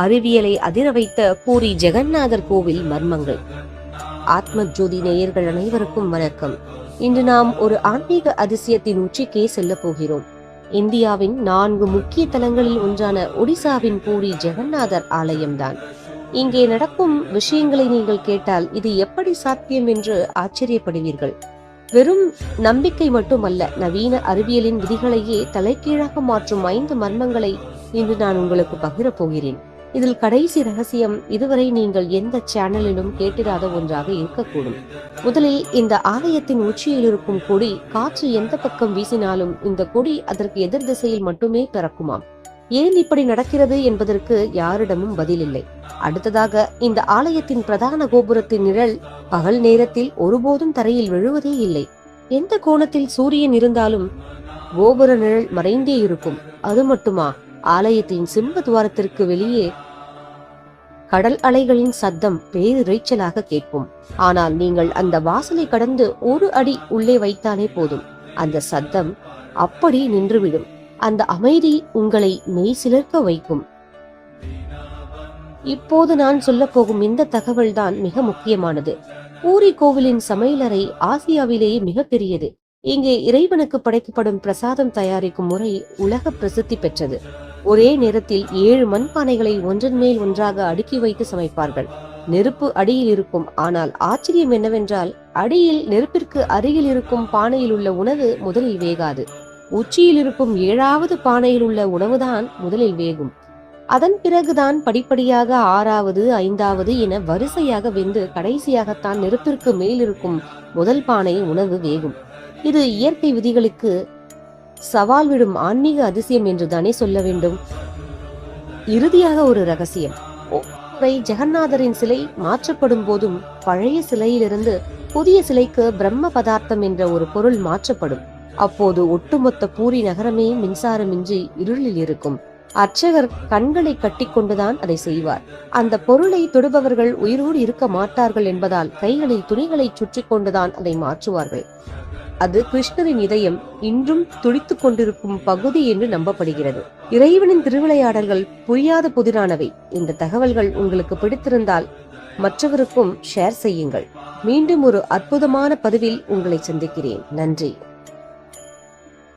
அறிவியலை அதிர வைத்த பூரி ஜெகநாதர் கோவில் மர்மங்கள். ஆத்ம ஜோதி நேயர்கள் அனைவருக்கும் வணக்கம். இன்று நாம் ஒரு ஆன்மீக அதிசயத்தின் உச்சிக்கே செல்ல போகிறோம். இந்தியாவின் நான்கு முக்கிய தலங்களில் ஒன்றான ஒடிசாவின் பூரி ஜெகநாதர் ஆலயம்தான். இங்கே நடக்கும் விஷயங்களை நீங்கள் கேட்டால் இது எப்படி சாத்தியம் என்று ஆச்சரியப்படுவீர்கள். வெறும் நம்பிக்கை மட்டுமல்ல நவீன அறிவியலின் விதிகளையே தலைகீழாக மாற்றும் ஐந்து மர்மங்களை இன்று நான் உங்களுக்கு பகிரப் போகிறேன். இதில் கடைசி ரகசியம் இதுவரை நீங்கள் எந்த சேனலிலும் கேட்டிராத ஒன்றாக இருக்கக்கூடும். முதலில் இந்த ஆலயத்தின் உச்சியில் இருக்கும் கொடி காற்று எந்த பக்கம் வீசினாலும் இந்த கொடி அதற்கு எதிர் திசையில் மட்டுமே பிறக்குமாம். ஏன் இப்படி நடக்கிறது என்பதற்கு யாரிடமும் பதிலில்லை. அடுத்ததாக இந்த ஆலயத்தின் பிரதான கோபுரத்தின் நிழல் பகல் நேரத்தில் ஒருபோதும் தரையில் விழுவதே இல்லை. எந்த கோணத்தில் சூரியன் இருந்தாலும் கோபுர நிழல் மறைந்தே இருக்கும். அது மட்டுமா? ஆலயத்தின் சிம்ப துவாரத்திற்கு வெளியே கடல் அலைகளின் சத்தம் பேரிரைச்சலாக கேட்கும். ஆனால் நீங்கள் அந்த வாசலை கடந்து ஒரு அடி உள்ளே வைத்தாலே போதும். அந்த சத்தம் அப்படி நின்றுவிடும். அந்த அமைதி உங்களை மெய் சிலிர்க்க வைக்கும். இப்போது நான் சொல்ல போகும் இந்த தகவல்தான் மிக முக்கியமானது. பூரி கோவிலின் சமையலறை ஆசியாவிலேயே மிக பெரியது. இங்கே இறைவனுக்கு படைக்கப்படும் பிரசாதம் தயாரிக்கும் முறை உலக பிரசித்தி பெற்றது. ஒரே நேரத்தில் ஏழு மண்பானைகளை ஒன்றன் மேல் ஒன்றாக அடுக்கி வைத்து சமைப்பார்கள். நெருப்பு அடியில் இருக்கும். ஆனால் ஆச்சரியம் என்னவென்றால் அடியில் நெருப்பிற்கு அருகில் இருக்கும் பானையில் உள்ள உணவு முதலில் வேகாது. உச்சியில் இருக்கும் ஏழாவது பானையில் உள்ள உணவுதான் முதலில் வேகும். அதன் பிறகுதான் படிப்படியாக ஆறாவது ஐந்தாவது என வரிசையாக வெந்து கடைசியாகத்தான் நெருப்பிற்கு மேல் இருக்கும் முதல் பானை உணவு வேகும். இது இயற்கை விதிகளுக்கு சவால் விடும் ஆன்மீக அதிசயம் என்று தானே சொல்ல வேண்டும்? இறுதியாக ஒரு ரகசியம். ஜெகநாதரின் சிலை மாற்றப்படும் போதும் பழைய சிலையிலிருந்து புதிய சிலைக்கு பிரம்ம பதார்த்தம் என்ற ஒரு பொருள் மாற்றப்படும். அப்போது ஒட்டுமொத்த பூரி நகரமே மின்சாரமின்றி இருளில் இருக்கும். அர்ச்சகர் கண்களை கட்டிக்கொண்டுதான் அதை செய்வார். அந்த பொருளை தொடுபவர்கள் உயிரோடு இருக்க மாட்டார்கள் என்பதால் கைகளில் துணிகளை சுற்றி கொண்டுதான் அதை மாற்றுவார்கள். அது கிருஷ்ணரின் இதயம் இன்றும் துடித்துக் கொண்டிருக்கும் பகுதி என்று நம்பப்படுகிறது. இறைவனின் திருவிளையாடல்கள் புரியாத புதிரானவை. இந்த தகவல்கள் உங்களுக்கு பிடித்திருந்தால் மற்றவருக்கும் ஷேர் செய்யுங்கள். மீண்டும் ஒரு அற்புதமான பதிவில் உங்களை சந்திக்கிறேன். நன்றி.